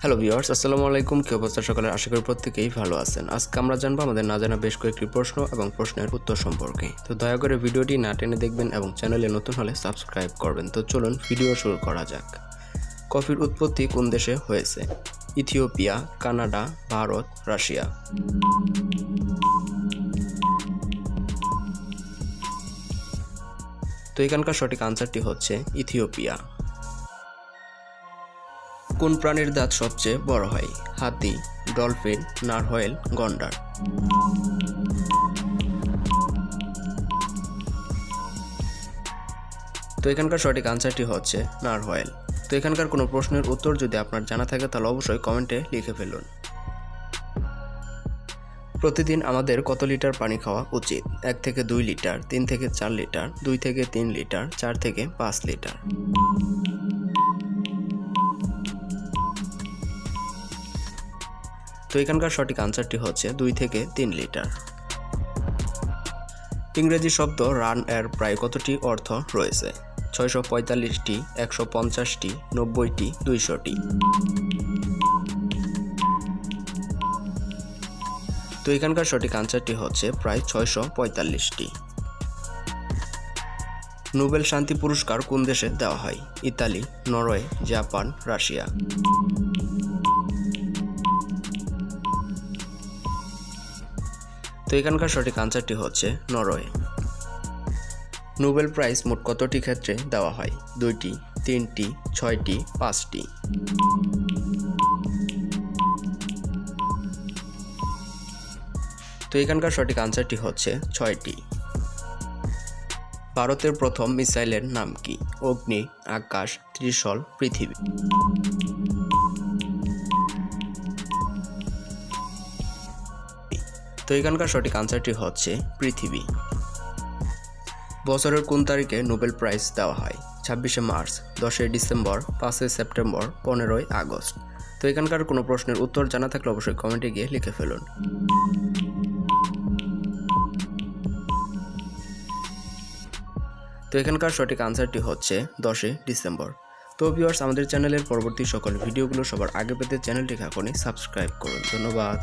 Hello viewers আসসালামু আলাইকুম। কি অবস্থা সকালে আশা করি প্রত্যেকেই ভালো আছেন। আজকে আমরা জানব আমাদের না জানা বেশ কয়েকটি প্রশ্ন এবং প্রশ্নের উত্তর সম্পর্কে। তো দয়া করে ভিডিওটি না টেনে দেখবেন এবং চ্যানেলে নতুন হলে সাবস্ক্রাইব করবেন। তো চলুন ভিডিও শুরু করা যাক। কফির উৎপত্তি কোন দেশে হয়েছে? Ethiopia, Canada, Bharat, Russia. তো এখানকার সঠিক আনসারটি হচ্ছে ইথিওপিয়া। কোন প্রাণীর দাঁত সবচেয়ে বড় হয়? হাতি, ডলফিন, নারহয়েল, গন্ডার। তো এখানকার সঠিক আনসারটি হচ্ছে নারহয়েল। তো এখানকার কোনো প্রশ্নের উত্তর যদি আপনার জানা থাকে, তাহলে অবশ্যই কমেন্টে লিখে ফেলুন। প্রতিদিন আমাদের কত লিটার পানি খাওয়া উচিত? এক থেকে দুই লিটার, তিন থেকে চার লিটার, দুই থেকে তিন লিটার, চার থেকে পাঁচ লিটার। তো এখানকার সঠিক আনসারটি হচ্ছে দুই থেকে তিন লিটার ইংরেজি শব্দ রান এর প্রায় কতটি অর্থ রয়েছে? ছয়শো পঁয়তাল্লিশটি, একশো পঞ্চাশটি, নব্বইটি, দুইশোটি। তো এখানকার সঠিক আনসারটি হচ্ছে প্রায় ছয়শো পঁয়তাল্লিশটি। নোবেল শান্তি পুরস্কার কোন দেশে দেওয়া হয়? Italy, Norway, Japan, Russia. তো এখানকার সঠিক আনসারটি হচ্ছে নরওয়ে। নোবেল প্রাইজ মোট কতটি ক্ষেত্রে দেওয়া হয়? দুইটি, তিনটি, ছয়টি, পাঁচটি। তো এখানকার সঠিক আনসারটি হচ্ছে ছয়টি। ভারতের প্রথম মিসাইলের নাম কি? অগ্নি, আকাশ, ত্রিশল, পৃথিবী। তো এখানকার সঠিক আনসারটি হচ্ছে পৃথিবী। বছরের কোন তারিখে নোবেল প্রাইজ দেওয়া হয়? ছাব্বিশে মার্চ, দশই ডিসেম্বর, পাঁচই সেপ্টেম্বর, পনেরোই আগস্ট। তো এখানকার কোনো প্রশ্নের উত্তর জানা থাকলে অবশ্যই কমেন্টে গিয়ে লিখে ফেলুন। তো এখানকার সঠিক আনসারটি হচ্ছে দশই ডিসেম্বর। তো ভিউয়ার্স আমাদের চ্যানেলের পরবর্তী সকল ভিডিওগুলো সবার আগে পেতে চ্যানেলটিকে এখনই সাবস্ক্রাইব করুন। ধন্যবাদ।